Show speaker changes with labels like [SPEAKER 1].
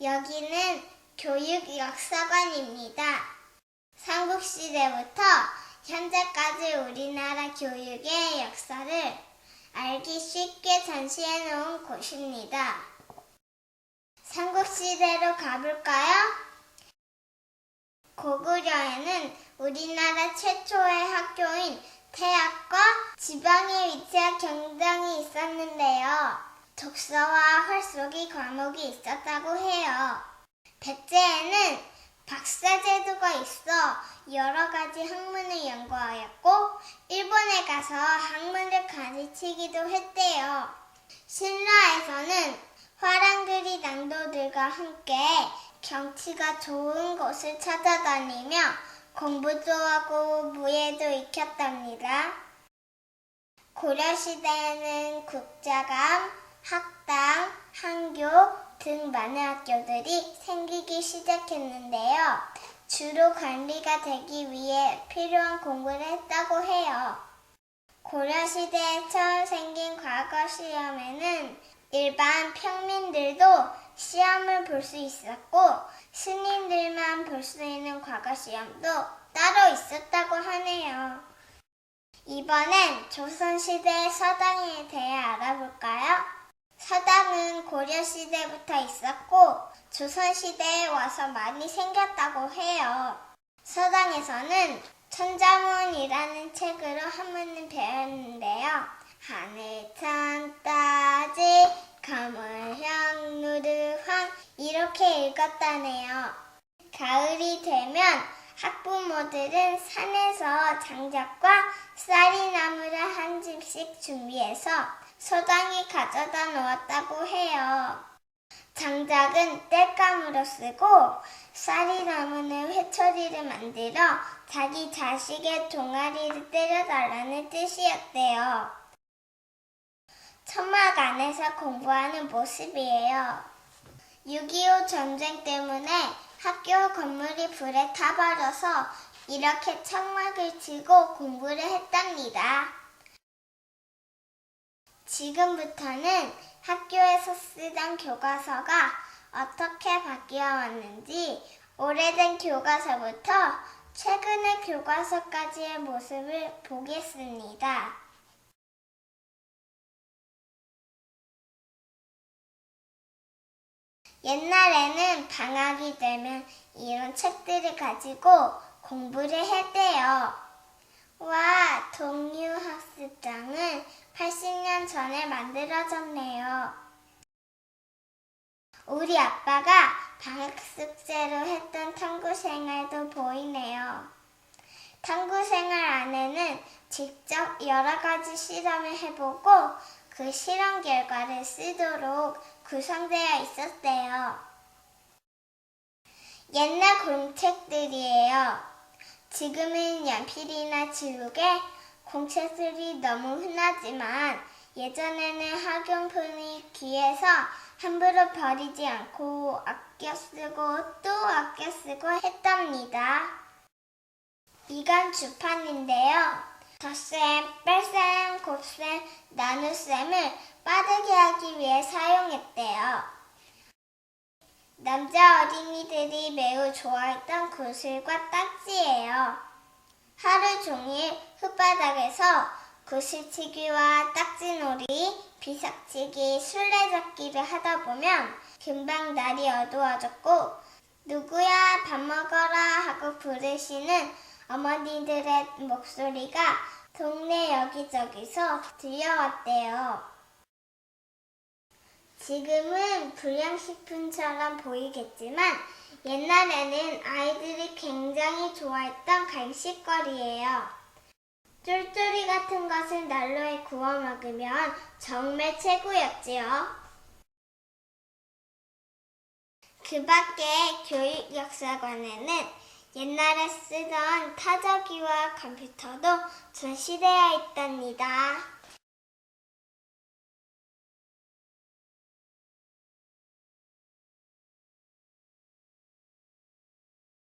[SPEAKER 1] 여기는 교육역사관입니다. 삼국시대부터 현재까지 우리나라 교육의 역사를 알기 쉽게 전시해 놓은 곳입니다. 삼국시대로 가볼까요? 고구려에는 우리나라 최초의 학교인 태학과 지방에 위치한 경당이 있었는데요. 독서와 활쏘기 과목이 있었다고 해요. 백제에는 박사 제도가 있어 여러 가지 학문을 연구하였고 일본에 가서 학문을 가르치기도 했대요. 신라에서는 화랑들이 난도들과 함께 경치가 좋은 곳을 찾아다니며 공부도 하고 무예도 익혔답니다. 고려시대에는 국자감, 학당, 한교 등 많은 학교들이 생기기 시작했는데요. 주로 관리가 되기 위해 필요한 공부를 했다고 해요. 고려시대에 처음 생긴 과거 시험에는 일반 평민들도 시험을 볼 수 있었고 스님들만 볼 수 있는 과거 시험도 따로 있었다고 하네요. 이번엔 조선시대의 서당에 대해 알아볼까요? 서당은 고려시대부터 있었고 조선시대에 와서 많이 생겼다고 해요. 서당에서는 천자문이라는 책으로 한문을 배웠는데요. 하늘 천 따지 가물향 누르황 이렇게 읽었다네요. 가을이 되면 학부모들은 산에서 장작과 쌀이 나무를 한 집씩 준비해서 서당에 가져다 놓았다고 해요. 장작은 땔감으로 쓰고 쌀이 나무는 회초리를 만들어 자기 자식의 동아리를 때려달라는 뜻이었대요. 천막 안에서 공부하는 모습이에요. 6.25 전쟁 때문에 학교 건물이 불에 타버려서 이렇게 천막을 치고 공부를 했답니다. 지금부터는 학교에서 쓰던 교과서가 어떻게 바뀌어 왔는지 오래된 교과서부터 최근의 교과서까지의 모습을 보겠습니다. 옛날에는 방학이 되면 이런 책들을 가지고 공부를 했대요. 와, 동유학습장은 80 년 전에 만들어졌네요. 우리 아빠가 방학 숙제로 했던 탐구 생활도 보이네요. 탐구 생활 안에는 직접 여러 가지 실험을 해보고 그 실험 결과를 쓰도록 구성되어 있었대요. 옛날 공책들이에요. 지금은 연필이나 지우개, 공책들이 너무 흔하지만 예전에는 학용품이 귀해서 함부로 버리지 않고 아껴 쓰고 또 아껴 쓰고 했답니다. 이건 주판인데요. 덧셈, 뺄셈, 곱셈, 나눗셈을 빠르게 하기 위해 사용했대요. 남자 어린이들이 매우 좋아했던 구슬과 딱지예요. 하루 종일 흙바닥에서 구슬치기와 딱지놀이, 비석치기, 술래잡기를 하다 보면 금방 날이 어두워졌고 누구야 밥 먹어라 하고 부르시는 어머니들의 목소리가 동네 여기저기서 들려왔대요. 지금은 불량식품처럼 보이겠지만 옛날에는 아이들이 굉장히 좋아했던 간식거리예요. 쫄쫄이 같은 것을 난로에 구워 먹으면 정말 최고였지요. 그 밖에 교육역사관에는 옛날에 쓰던 타저기와 컴퓨터도 전시되어 있답니다.